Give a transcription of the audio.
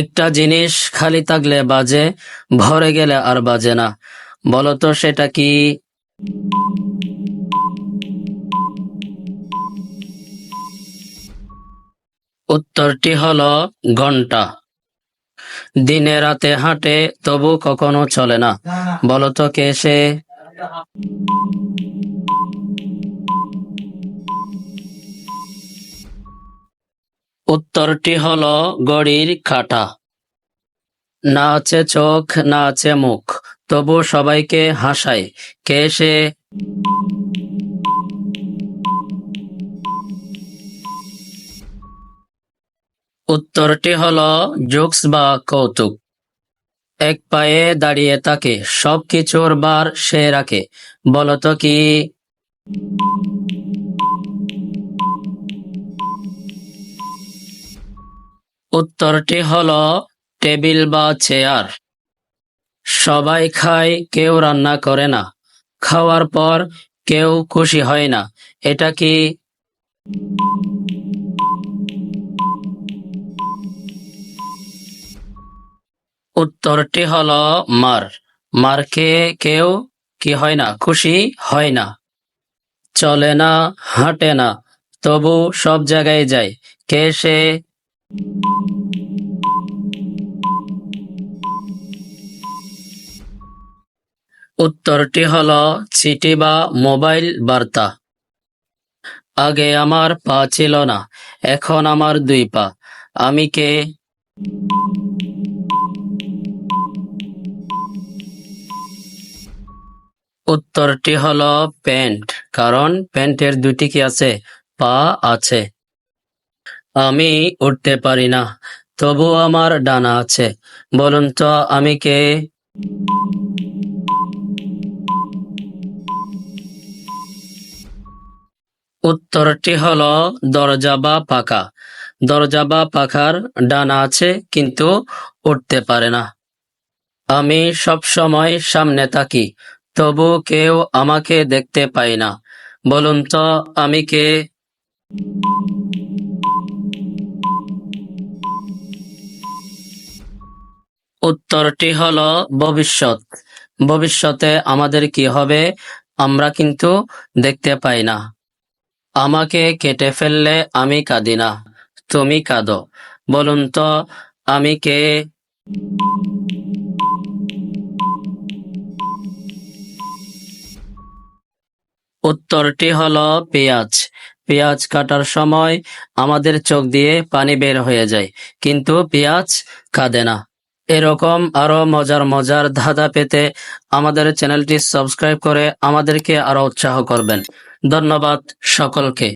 একটা জিনিস খালি থাকলে বাজে, ভরে গেলে আর বাজে না। বলতো সেটা কি? উত্তরটি হলো ঘণ্টা। দিনে রাতে হাঁটে তবু কখনো চলে না। বলতো কে সে? উত্তরটি হল গড়ির কাঁটা। না আছে চোখ, না আছে মুখ, তবু সবাইকে হাসায় কে সে। উত্তরটি হলো জোকস বা কৌতুক। এক পায়ে দাঁড়িয়ে থাকে সব কিছুর বার সে রাখে, বলতো কি? উত্তরটি হল টেবিল বা চেয়ার। সবাই খায়, কেউ রান্না করে না। খাওয়ার পর কেউ খুশি হয় না। এটা কি? উত্তরটি হলো মার। মার কেউ কি হয় না, খুশি হয় না। চলে না, হাঁটে না, তবু সব জায়গায় যায়। কে সে? উত্তরটি হল চিঠি বা মোবাইল বার্তা। আগে আমার পা ছিল না, এখন আমার দুই পা। আমি কে? উত্তরটি হলো প্যান্ট, কারণ প্যান্টের দুটি কি আছে? পা আছে। আমি উঠতে পারি না, তবু আমার ডানা আছে। বলুন তো, আমি কে? উত্তরটি হলো, দরজা বা পাখা। দরজা বা পাখার ডানা আছে, কিন্তু উঠতে পারে না। আমি সব সময় সামনে থাকি, তবু কেউ আমাকে দেখতে পায় না। বলুন তো, আমি কে? উত্তরটি হলো ভবিষ্যৎ। ভবিষ্যতে আমাদের কি হবে, আমরা কিন্তু দেখতে পাই না। আমাকে কেটে ফেললে আমি কাঁদি না, তুমি কাঁদো। বলুন তো, আমি কে? উত্তরটি হলো পেঁয়াজ। পেঁয়াজ কাটার সময় আমাদের চোখ দিয়ে পানি বের হয়ে যায়, কিন্তু পেঁয়াজ কাঁদে না। এরকম আরও মজার মজার ধাঁধা পেতে আমাদের চ্যানেলটি সাবস্ক্রাইব করে আমাদেরকে আরও উৎসাহ করবেন। ধন্যবাদ সকলকে।